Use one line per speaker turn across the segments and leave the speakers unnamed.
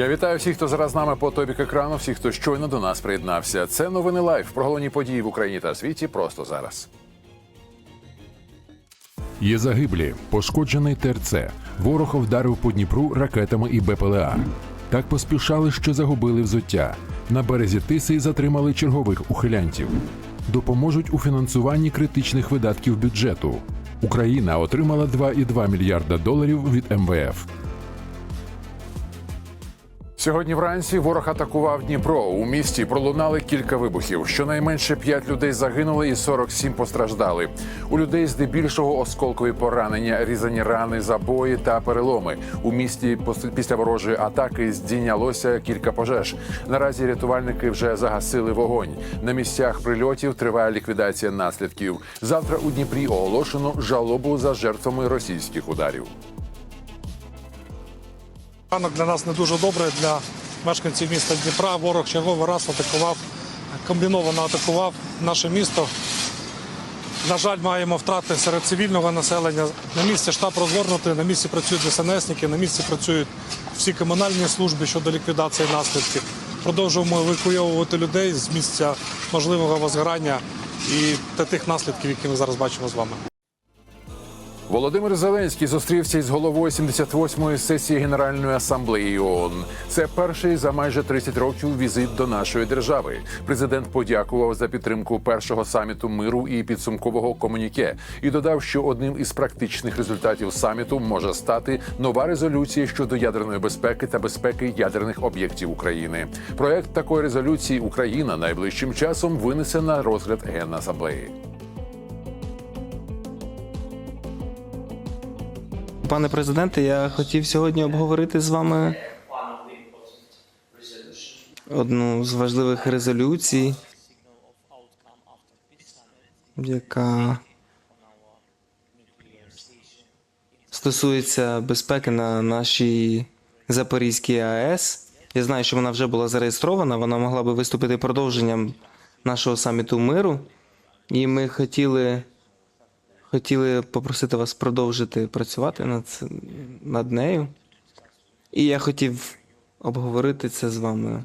Я вітаю всіх, хто зараз з нами по той бік екрану, всіх, хто щойно до нас приєднався. Це новини лайф про головні події в Україні та світі просто зараз.
Є загиблі, пошкоджений ТРЦ. Ворог вдарив по Дніпру ракетами і БПЛА. Так поспішали, що загубили взуття. На березі Тиси затримали чергових ухилянтів. Допоможуть у фінансуванні критичних видатків бюджету. Україна отримала 2,2 мільярда доларів від МВФ.
Сьогодні вранці ворог атакував Дніпро. У місті пролунали кілька вибухів. Щонайменше 5 людей загинули і 47 постраждали. У людей здебільшого осколкові поранення, різані рани, забої та переломи. У місті після ворожої атаки здійнялося кілька пожеж. Наразі рятувальники вже загасили вогонь. На місцях прильотів триває ліквідація наслідків. Завтра у Дніпрі оголошено жалобу за жертвами російських ударів.
Ранок для нас не дуже добре для мешканців міста Дніпра. Ворог черговий раз атакував, комбіновано атакував наше місто. На жаль, маємо втрати серед цивільного населення. На місці штаб розгорнутий, на місці працюють ДСНСники, на місці працюють всі комунальні служби щодо ліквідації наслідків. Продовжуємо евакуйовувати людей з місця можливого возгорання і тих наслідків, які ми зараз бачимо з вами.
Володимир Зеленський зустрівся із головою 78-ї сесії Генеральної асамблеї ООН. Це перший за майже 30 років візит до нашої держави. Президент подякував за підтримку першого саміту миру і підсумкового комуніке і додав, що одним із практичних результатів саміту може стати нова резолюція щодо ядерної безпеки та безпеки ядерних об'єктів України. Проект такої резолюції Україна найближчим часом винесе на розгляд Генасамблеї.
Пане президенте, я хотів сьогодні обговорити з вами одну з важливих резолюцій, яка стосується безпеки на нашій Запорізькій АЕС. Я знаю, що вона вже була зареєстрована, вона могла би виступити продовженням нашого саміту миру. І ми хотіли хотіли попросити вас продовжити працювати над, над нею. І я хотів обговорити це з вами.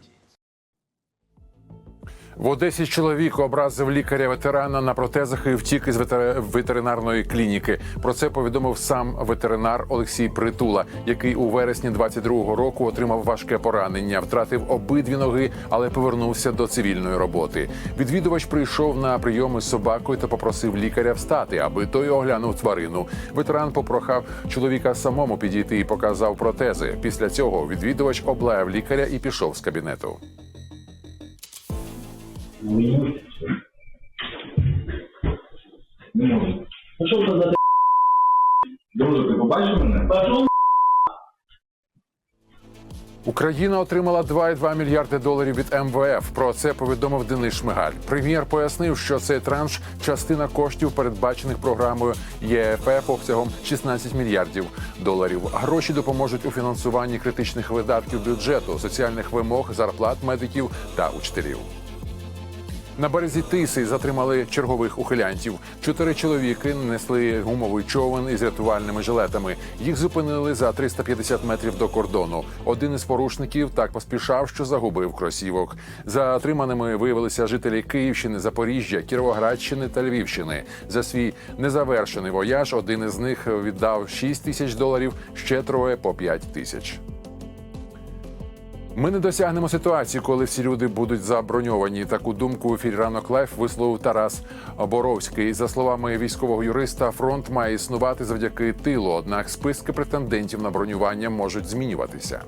В Одесі чоловік образив лікаря-ветерана на протезах і втік із ветер- ветеринарної клініки. Про це повідомив сам ветеринар Олексій Притула, який у вересні 22-го року отримав важке поранення, втратив обидві ноги, але повернувся до цивільної роботи. Відвідувач прийшов на прийоми з собакою та попросив лікаря встати, аби той оглянув тварину. Ветеран попрохав чоловіка самому підійти і показав протези. Після цього відвідувач облаяв лікаря і пішов з кабінету.
Не можете. Не можу. Ну що це за Друже, ти побачив мене? Пошов
Україна отримала 2,2 мільярди доларів від МВФ. Про це повідомив Денис Шмигаль. Прем'єр пояснив, що цей транш частина коштів, передбачених програмою ЄФФ обсягом 16 мільярдів доларів. Гроші допоможуть у фінансуванні критичних видатків бюджету, соціальних вимог, зарплат медиків та учителів. На березі Тиси затримали чергових ухилянтів. Чотири чоловіки несли гумовий човен із рятувальними жилетами. Їх зупинили за 350 метрів до кордону. Один із порушників так поспішав, що загубив кросівок. Затриманими виявилися жителі Київщини, Запоріжжя, Кіровоградщини та Львівщини. За свій незавершений вояж один із них віддав 6 тисяч доларів, ще троє по 5 тисяч. Ми не досягнемо ситуації, коли всі люди будуть заброньовані. Таку думку у ефірі ранок лайф висловив Тарас Боровський. За словами військового юриста, фронт має існувати завдяки тилу. Однак списки претендентів на бронювання можуть змінюватися.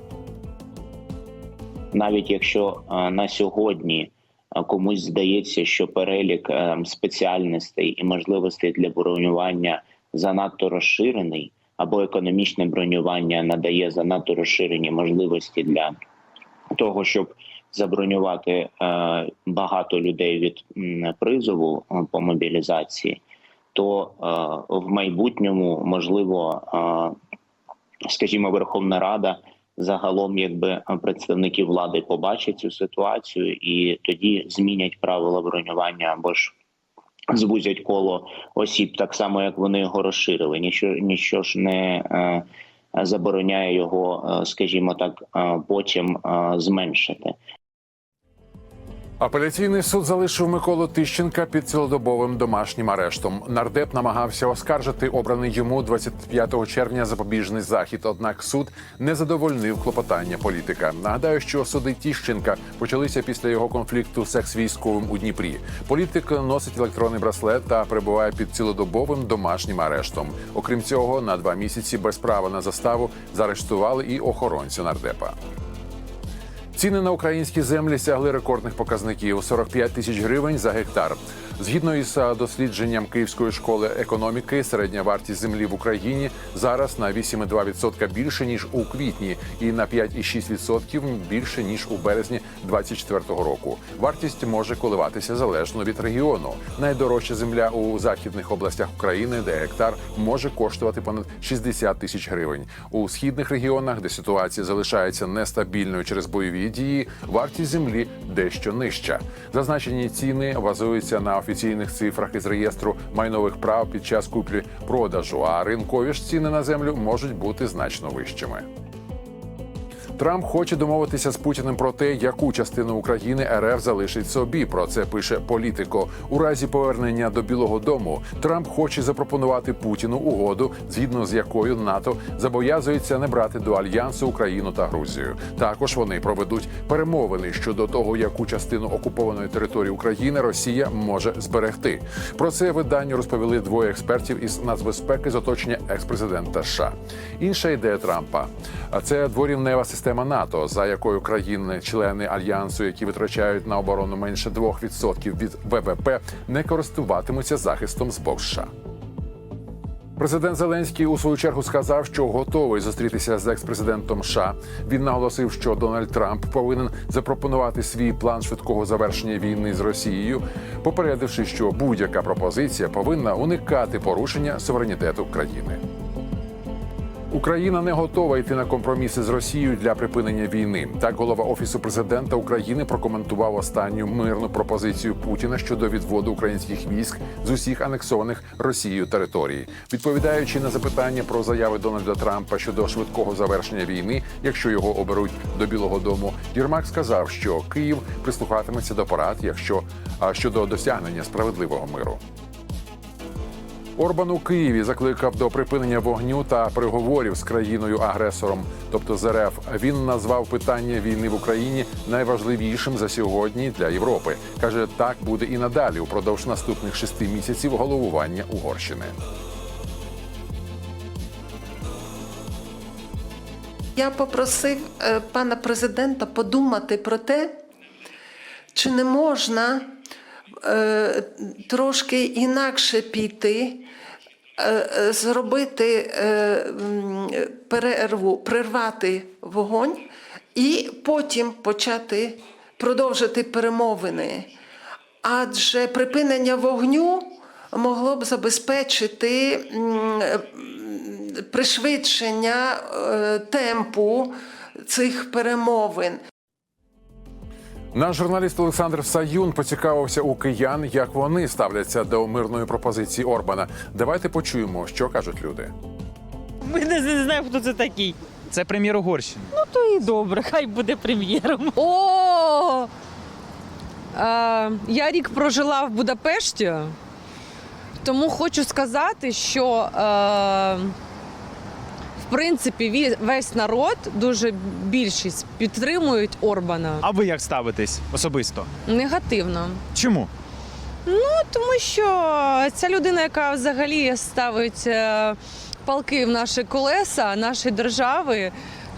навіть якщо е, на сьогодні е, комусь здається, що перелік е, спеціальностей і можливостей для бронювання занадто розширений, або економічне бронювання надає занадто розширені можливості для того, щоб забронювати е, багато людей від призову е, по мобілізації, то е, в майбутньому можливо, скажімо, Верховна Рада загалом, якби представники влади побачать цю ситуацію і тоді змінять правила бронювання або ж звузять коло осіб, так само як вони його розширили. Ніщо ніщо ж не забороняє його, е, скажімо так, е, потім е, зменшити.
Апеляційний суд залишив Миколу Тищенка під цілодобовим домашнім арештом. Нардеп намагався оскаржити обраний йому 25 червня запобіжний захід. Однак суд не задовольнив клопотання політика. Нагадаю, що суди Тищенка почалися після його конфлікту з екс-військовим у Дніпрі. Політик носить електронний браслет та перебуває під цілодобовим домашнім арештом. Окрім цього, на два місяці без права на заставу заарештували і охоронцю нардепа. Ціни на українські землі сягли рекордних показників 45 тисяч гривень за гектар. Згідно із дослідженням Київської школи економіки, середня вартість землі в Україні зараз на 8,2% більше ніж у квітні, і на 5,6% більше ніж у березні 2024 року. Вартість може коливатися залежно від регіону. Найдорожча земля у західних областях України, де гектар може коштувати понад 60 тисяч гривень. У східних регіонах, де ситуація залишається нестабільною через бойові дії, вартість землі дещо нижча. Зазначені ціни базуються на офіційних цифрах із реєстру майнових прав під час куплі продажу. А ринкові ж ціни на землю можуть бути значно вищими. Трамп хоче домовитися з Путіним про те, яку частину України РФ залишить собі. Про це пише політико. У разі повернення до Білого Дому Трамп хоче запропонувати Путіну угоду, згідно з якою НАТО зобов'язується не брати до альянсу Україну та Грузію. Також вони проведуть перемовини щодо того, яку частину окупованої території України Росія може зберегти. Про це виданню розповіли двоє експертів із нацбезпеки з оточення експрезидента США. Інша ідея Трампа це дворівнева система НАТО, за якою країни-члени альянсу, які витрачають на оборону менше 2% від ВВП, не користуватимуться захистом з боку США. Президент Зеленський у свою чергу сказав, що готовий зустрітися з екс-президентом США. Він наголосив, що Дональд Трамп повинен запропонувати свій план швидкого завершення війни з Росією, попередивши, що будь-яка пропозиція повинна уникати порушення суверенітету країни. Україна не готова йти на компроміси з Росією для припинення війни. Так, голова офісу президента України прокоментував останню мирну пропозицію Путіна щодо відводу українських військ з усіх анексованих Росією територій. Відповідаючи на запитання про заяви Дональда Трампа щодо швидкого завершення війни, якщо його оберуть до Білого Дому, Єрмак сказав, що Київ прислухатиметься до порад, якщо щодо досягнення справедливого миру. Орбан у Києві закликав до припинення вогню та переговорів з країною-агресором, тобто з РФ. Він назвав питання війни в Україні найважливішим за сьогодні для Європи. каже, так буде і надалі упродовж наступних шести місяців головування Угорщини.
Я попросив е, пана президента подумати про те, чи не можна трошки інакше піти, е, е, зробити е, перерву, прервати вогонь і потім почати продовжити перемовини. Адже припинення вогню могло б забезпечити е, пришвидшення е, темпу цих перемовин.
Наш журналіст Олександр Саюн поцікавився у киян, як вони ставляться до мирної пропозиції Орбана. Давайте почуємо, що кажуть люди.
Ми не, знаємо, хто це такий.
Це прем'єр Угорщини.
То і добре, хай буде прем'єром.
О! Е, я рік прожила в Будапешті, тому хочу сказати, що е, принципі весь народ, дуже більшість підтримують Орбана
А ви як ставитесь особисто?
негативно.
Чому?
Ну Тому що ця людина, яка взагалі ставить е, палки в наші колеса нашої держави,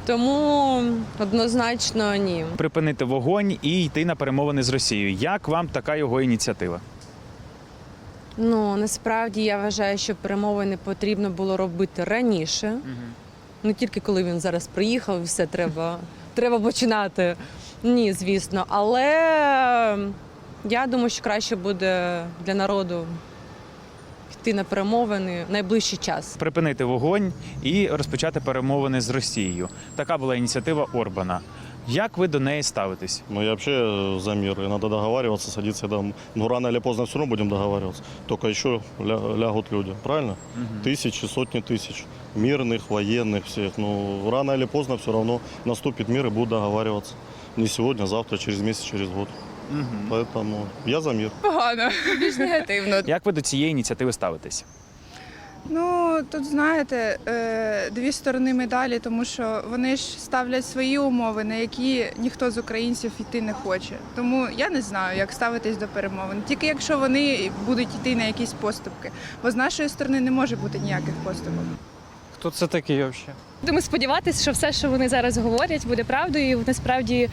тому однозначно ні.
Припинити вогонь і йти на перемовини з Росією. Як вам така його ініціатива?
Ну насправді я вважаю, що перемовини потрібно було робити раніше. Не тільки коли він зараз приїхав, все треба, треба починати. Ні, звісно. Але я думаю, що краще буде для народу йти на перемовини в найближчий час.
Припинити вогонь і розпочати перемовини з Росією. Така була ініціатива Орбана. Як ви до неї ставитесь?
Ну, я вообще э, за мир. И надо договариваться, садиться там. Ну, рано или поздно все равно будем договариваться. Только еще ля- лягут люди, правильно? Тысячи, сотни тысяч. Мирных, военных всех. Ну, рано или поздно все равно наступит мир и будут договариваться. Не сегодня, а завтра, через месяц, через год. Поэтому я за мир.
Погано, більш негативно.
Як ви до цієї ініціативи ставитесь?
Ну тут знаєте, е, дві сторони медалі, тому що вони ж ставлять свої умови, на які ніхто з українців йти не хоче. Тому я не знаю, як ставитись до перемовин. Тільки якщо вони будуть йти на якісь поступки, бо з нашої сторони не може бути ніяких поступок.
Хто це такий взагалі?
Будемо сподіватися, що все, що вони зараз говорять, буде правдою, і вони справді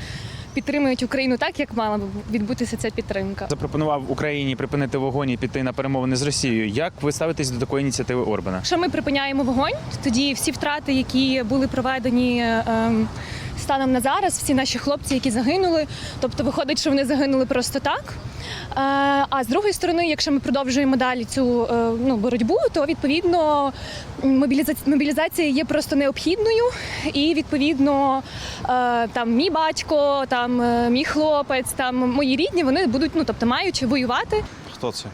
підтримують Україну так, як мала б відбутися ця підтримка.
Запропонував Україні припинити вогонь і піти на перемовини з Росією. Як ви ставитесь до такої ініціативи Орбана?
Що ми припиняємо вогонь, тоді всі втрати, які були проведені ем, станом на зараз, всі наші хлопці, які загинули, тобто виходить, що вони загинули просто так. Е, а з другої сторони, якщо ми продовжуємо далі цю е, ну, боротьбу, то відповідно мобілізація, є просто необхідною, і відповідно е, там мій батько, там мій хлопець, там мої рідні, вони будуть, ну тобто мають воювати.
Хто це?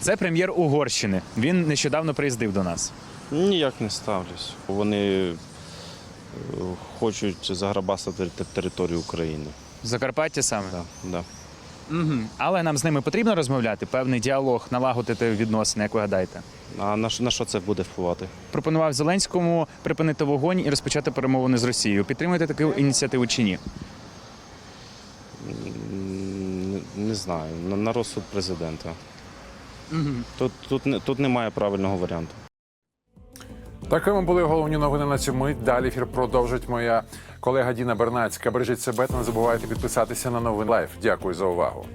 Це прем'єр Угорщини. Він нещодавно приїздив до нас.
Ніяк не ставлюсь. Вони хочуть заграбасити територію України.
Закарпаття саме.
Да, да.
Угу. Але нам з ними потрібно розмовляти, певний діалог, налагодити відносини, як ви гадаєте.
А на, що- на що це буде впливати?
Пропонував Зеленському припинити вогонь і розпочати перемовини з Росією. Підтримуєте таку ініціативу чи ні?
Не, не знаю. На, на розсуд президента. Тут, тут, тут немає правильного варіанту.
Такими були головні новини на цю мить. Далі ефір продовжить моя колега Діна Бернацька. Бережіть себе та не забувайте підписатися на новин лайф. Дякую за увагу.